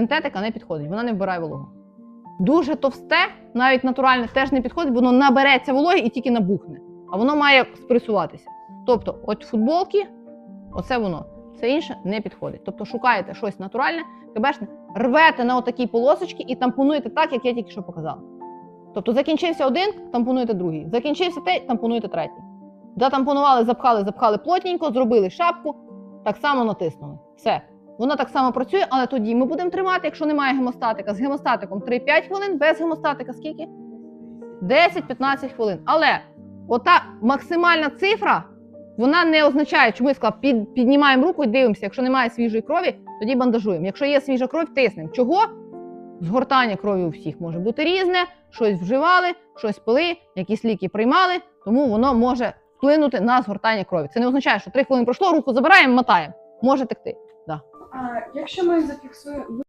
Синтетика не підходить, вона не вбирає вологу. Дуже товсте, навіть натуральне, теж не підходить, воно набереться вологи і тільки набухне. А воно має спресуватися. Тобто, от футболки, оце воно. Все інше не підходить. Тобто шукаєте щось натуральне, кабешне, рвете на отакі полосочки і тампонуєте так, як я тільки що показала. Тобто закінчився один, тампонуєте другий. Закінчився той, тампонуєте третій. Затампонували, запхали, запхали плотненько, зробили шапку, так само натиснули. Все. Вона так само працює, але тоді ми будемо тримати, якщо немає гемостатика. З гемостатиком 3-5 хвилин, без гемостатика скільки? 10-15 хвилин. Але ота максимальна цифра, вона не означає, чому я сказала, під, піднімаємо руку і дивимося. Якщо немає свіжої крові, тоді бандажуємо. Якщо є свіжа кров, тиснемо. Чого? Згортання крові у всіх може бути різне, щось вживали, щось пили, якісь ліки приймали, тому воно може вплинути на згортання крові. Це не означає, що 3 хвилини пройшло, руку забираємо, мотаємо. Може текти. А якщо ми зафіксуємо